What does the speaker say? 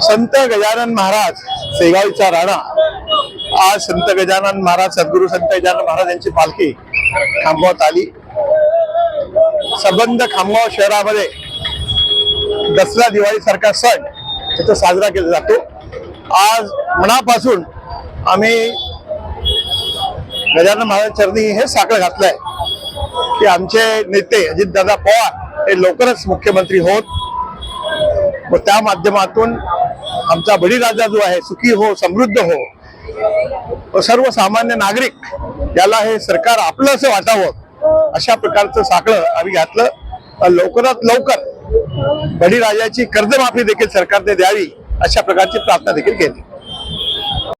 संत गजानन महाराज सेगावचा राणा. आज संत गजानन महाराज सद्गुरु संत गजानन महाराज यांची पालखी खांबवात आली. सबंध खामगाव शहरामध्ये दसरा दिवाळी सारखा सण इथं साजरा केला जातो. आज मनापासून आम्ही गजानन महाराज चरणी हे साखळ घातलंय की आमचे नेते अजितदादा पवार हे लवकरच मुख्यमंत्री होत. व त्या माध्यमातून आमचा बळीराजा जो आहे सुखी हो समृद्ध हो सर्वसामान्य नागरिक याला हे सरकार आपलं असं वाटावं अशा प्रकारचं साखळं आम्ही घातलं. लवकरात लवकर बळीराजाची कर्जमाफी देखील सरकारने द्यावी. अशा प्रकारची प्रार्थना देखील केली.